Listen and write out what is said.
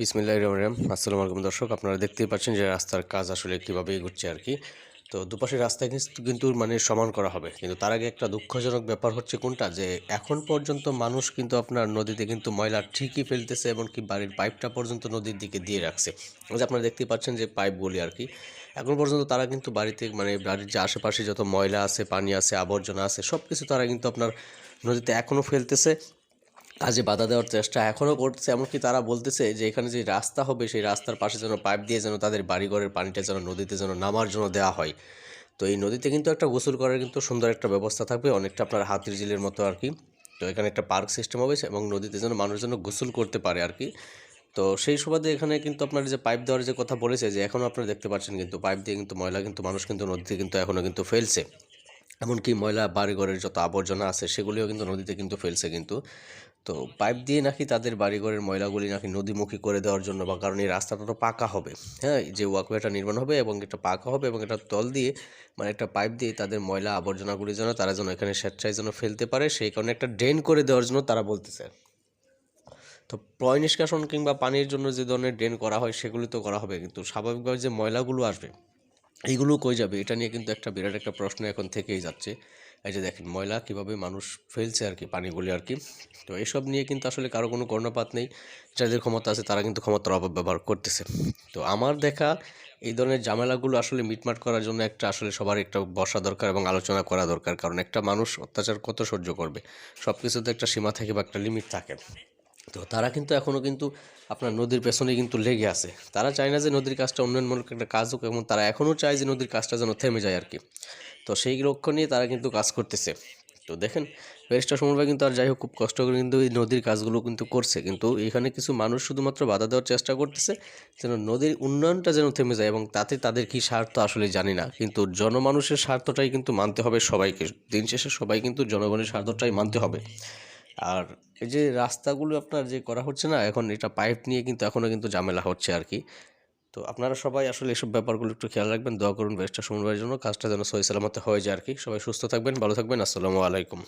বিসমিল্লাহ রহমান আসসালামু আলাইকুম দর্শক, আপনারা দেখতেই পাচ্ছেন যে রাস্তার কাজ আসলে কীভাবে এগোচ্ছে আর কি। তো দুপাশের রাস্তা কিন্তু মানে সমান করা হবে। কিন্তু তার আগে একটা দুঃখজনক ব্যাপার হচ্ছে কোনটা? যে এখন পর্যন্ত মানুষ কিন্তু আপনার নদীতে কিন্তু ময়লা ঠিকই ফেলতেছে এমনকি বাড়ির পাইপটা পর্যন্ত নদীর দিকে দিয়ে রাখছে। যে আপনারা দেখতেই পাচ্ছেন যে পাইপগুলি আর কি, এখন পর্যন্ত তারা কিন্তু বাড়িতে মানে বাড়ির যে আশেপাশে যত ময়লা আছে, পানি আছে, আবর্জনা আছে সব কিছু তারা কিন্তু আপনার নদীতে এখনও ফেলতেছে। কাজে বাধা দেওয়ার চেষ্টা এখনও করছে, এমনকি তারা বলতেছে যে এখানে যে রাস্তা হবে, সেই রাস্তার পাশে যেন পাইপ দিয়ে যেন তাদের বাড়িঘরের পানিটা যেন নদীতে যেন নামার জন্য দেওয়া হয়। তো এই নদীতে কিন্তু একটা গোসল করার কিন্তু সুন্দর একটা ব্যবস্থা থাকবে, অনেকটা আপনার হাতির ঝিলের মতো আর কি। তো এখানে একটা পার্ক সিস্টেম হবে এবং নদীতে যেন মানুষ যেন গোসল করতে পারে আর কি। তো সেই সুবাদে এখানে কিন্তু আপনার যে পাইপ দেওয়ার যে কথা বলেছে, যে এখনও আপনারা দেখতে পাচ্ছেন কিন্তু পাইপ দিয়ে কিন্তু ময়লা কিন্তু মানুষ কিন্তু নদীতে কিন্তু এখনও কিন্তু ফেলছে। এমনকি ময়লা বাড়িঘরের যত আবর্জনা আছে, সেগুলিও কিন্তু নদীতে কিন্তু ফেলছে কিন্তু। তো পাইপ দিয়ে নাকি তাদের বাড়িঘরের ময়লাগুলি নাকি নদীমুখী করে দেওয়ার জন্য বা কারণ এই রাস্তাটা তো পাকা হবে হ্যাঁ? যে ওয়াকওয়েটা নির্মাণ হবে এবং এটা পাকা হবে এবং এটা তল দিয়ে মানে একটা পাইপ দিয়ে তাদের ময়লা আবর্জনাগুলি যেন তারা যেন এখানে স্বেচ্ছায় যেন ফেলতে পারে, সেই কারণে একটা ড্রেন করে দেওয়ার জন্য তারা বলতেছে। তো পয় নিষ্কাশন কিংবা পানির জন্য যে ধরনের ড্রেন করা হয় সেগুলি তো করা হবে কিন্তু স্বাভাবিকভাবে যে ময়লাগুলো আসবে এইগুলো কই যাবে? এটা নিয়ে কিন্তু একটা বিরাট একটা প্রশ্ন এখন থেকেই যাচ্ছে। এই যে দেখেন, ময়লা কীভাবে মানুষ ফেলছে আর কি, পানিগুলি আর কি। তো এসব নিয়ে কিন্তু আসলে কারও কোনো কর্ণপাত নেই। যাদের ক্ষমতা আছে তারা কিন্তু ক্ষমতার অপব্যবহার করতেছে। তো আমার দেখা এই ধরনের জামেলাগুলো আসলে মিটমাট করার জন্য একটা আসলে সবার একটা বসা দরকার এবং আলোচনা করা দরকার। কারণ একটা মানুষ অত্যাচার কত সহ্য করবে? সব কিছুতে একটা সীমা থাকে বা একটা লিমিট থাকে। তো তারা কিন্তু এখনও কিন্তু আপনার নদীর পেছনে কিন্তু লেগে আছে। তারা চায় না যে নদীর কাজটা উন্নয়নমূলক একটা কাজ হোক এবং তারা এখনও চায় যে নদীর কাজটা যেন থেমে যায় আর কি। তো সেই লক্ষ্য নিয়ে তারা কিন্তু কাজ করতেছে। তো দেখেন, ব্যারিস্টার সময় কিন্তু আর যাই হোক খুব কষ্ট করে কিন্তু এই নদীর কাজগুলো কিন্তু করছে। কিন্তু এখানে কিছু মানুষ শুধুমাত্র বাধা দেওয়ার চেষ্টা করতেছে যেন নদীর উন্নয়নটা যেন থেমে যায় এবং তাতে তাদের কি স্বার্থ আসলে জানি না। কিন্তু জনমানুষের স্বার্থটাই কিন্তু মানতে হবে সবাইকে। দিন শেষে সবাই কিন্তু জনগণের স্বার্থটাই মানতে হবে। আর এই যে রাস্তাগুলো আপনার যে করা হচ্ছে না, এখন এটা পাইপ নিয়ে কিন্তু এখনও কিন্তু ঝামেলা হচ্ছে আর কি তো আপনারা সবাই আসলে এসব ব্যাপারগুলো একটু খেয়াল রাখবেন, দোয়া করুন বেস্টটা সময়ের জন্য, কাজটা যেন সহি সালামতে হয়ে যায় আর কি সবাই সুস্থ থাকবেন, ভালো থাকবেন, আসসালামু আলাইকুম।